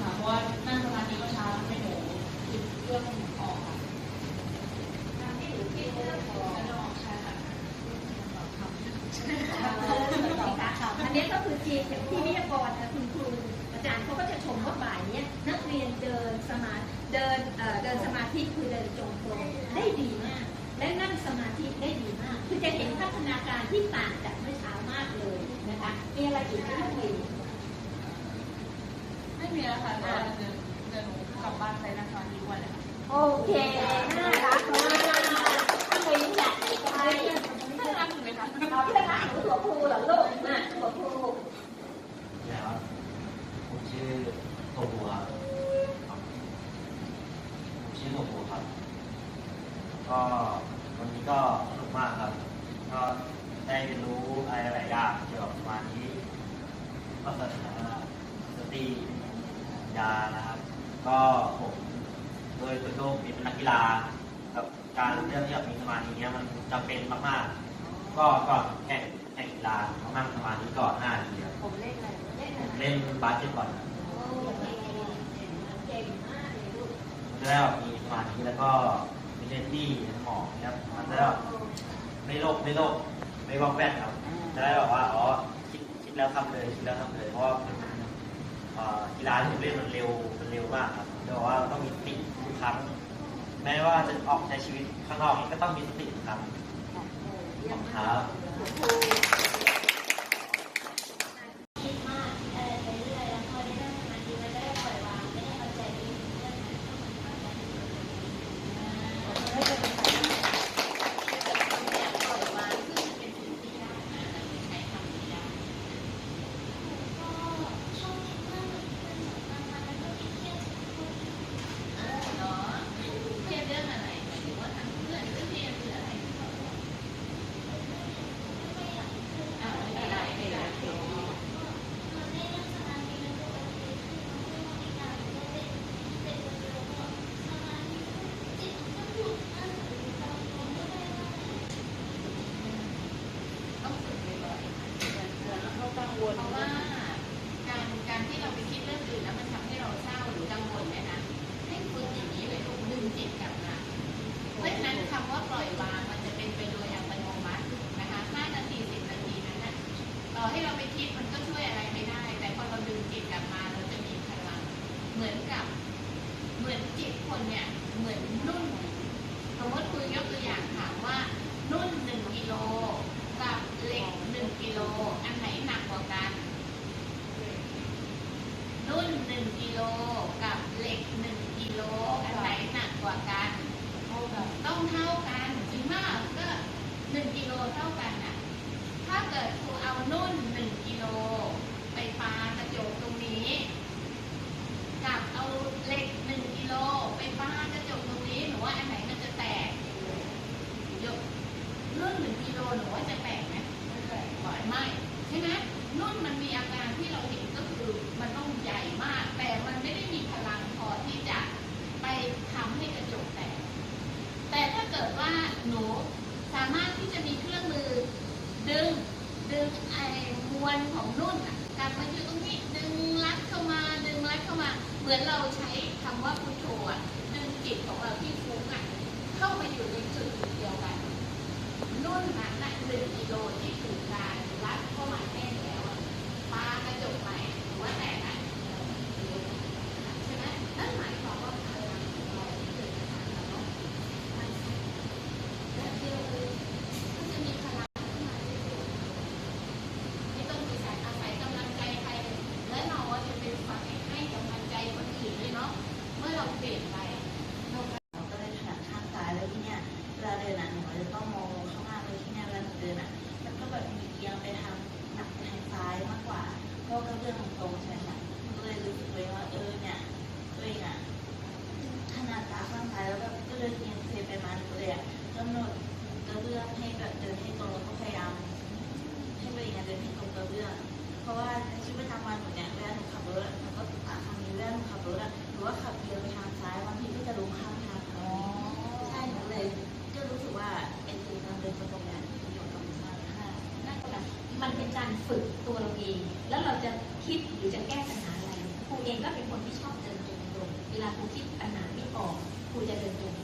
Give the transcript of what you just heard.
ค่ะเพราะว่านั่งสมาธิก็ช้าไม่โหนูหยุดเครื่องออกค่ะทำให้หนูคิดเรื่องของแล้วออกใช่ค่ะอันนี้ก็คือทีมที่วิทยากรนะคุณครูอาจารย์เขาก็จะชมว่าบ่ายนี้นักเรียนเดินสมาเดินเดินสมาธิคือเดินจงกรมได้ดีมาก และนั่งสมาธิได้ดีมาก คือจะเห็นพัฒนาการที่ต่างจากเมื่อเช้ามากเลยนะคะมีอะไรอีกไหม ม่มีแล้วค่ะเดี๋ยวเดินเดินหนูกลับบ้านไปนั่งสมาธิวันเลยค่ะโอเค น่ารักมากทำไมอยากไปไม่รักหนูไหมคะเอาพื่อนรักหนูตัวครูเหรอลูกน่ะตัวครูนะครับผมชื่อโทบัวครับผมชื่อโทบัวครับก็วันนี้ก็สนุกมากครับ ก็ได้เรียนรู้อะไรหลายอย่างเกี่ยวกับสมาธิก็สติสติ ปัญานะครับ ก็ผมโดยตัวโตวผมเป็นนักกีฬากับการเรื่องที่แบบมีสมาธิเนี้ยมันจำเป็นมากๆ ก็ก่อนแข่งแข่งกีฬาต้องนั่งสมาธิก่อนหน้าทีครับผมเล่นอะไรเล่นผอะไรมเล่นบาสเกตบอลครับโอ้เก่งเก่งมากเลยลูกมันจะได้แบบมีสมาธิแล้วก็มีเนตี้ในสมองนะครับมันจะได้แบบไม่โลภไม่โลภไม่วอกแวกครับจะได้แบบว่าอ๋อคิดคิดแล้วทำเลยคิดแล้วทำเลยเพราะว่า กีฬาที่ผมเล่นมันเร็วมันเร็วมากครับเรียกว่าต้องมีสติทุกครั้ง แม้ว่าจะออกใช้ชีวิตข้างนอกก็ต้องมีสติทุกครั้งครับคิดมากเออไปเรื่อยแล้วพอได้นั่งสมาธิมันก็ได้ปล่อยวางไม่ได้เข้าใจเรื่องเขากังวล เพราะว่าการการที่เราไปคิดเรื่องอื่นแล้วมันทำให้เราเศร้าหรือกังวลเนี่ยนะให้ฝึกอย่างนี้เลยลูกดึงจิตกลับมาเพราะฉะนั้นคำว่าปล่อยวางมันจะเป็นไปโดยอัตโนมัตินะคะ5นาที10นาทีนั้นน่ะต่อให้เราไปคิดมันก็ช่วยอะไรไม่ได้ แต่พอเราดึงจิตกลับมาเราจะมีพลังเหมือนกับ เหมือนจิตคนเนี่ยเหมือนนุ่นสมมติคุยยกตัวอย่างถามว่า นุ่นหนึ่งกิโลกับเหล็กหนึ่งกิโลอันไหนหนักกว่ากัน นุ่นหนึ่ง กับเหล็กหนึ่งกิโลอันไหนหนักกว่ากันต้องเท่ากันจริงมากก็หนึ่งกิโลเท่ากันอะ ถ้าเกิดครูเอานุ่นหนึ่งกิโลไปปากระจกตรงนี้ กับเอาเหล็กหนึ่งกิโลไปปากระจกตรงนี้หนูว่าอันไหนมันจะแตกยกนุ่นหนึ่งกิโลหนูว่าจะแตกไหมบอกไม่ใช่ไหมนุ่นมันมีอาการที่เราเห็นก็คือมันต้องใหญ่มาก แต่มันไม่ได้มีพลังพอที่จะไปทำให้กระจกแตก แต่ถ้าเกิดว่า หนูสามารถที่จะมีเครื่องมือ ดึงดึงไอ้มวลของนุ่นอะกลับมาอยู่ตรงนี้ดึงรัดเข้ามาดึงรัดเข้ามา เหมือนเราใช้คำว่าพุทโธอะดึงจิตของเราที่ฟุ้งอะเข้ามาอยู่ในจุดเดียวกันนุ่นนั้นน่ะหนึ่งกิโลที่ถูกการ เวลาครูคิดปัญหาไม่ออกครูจะเดินตรง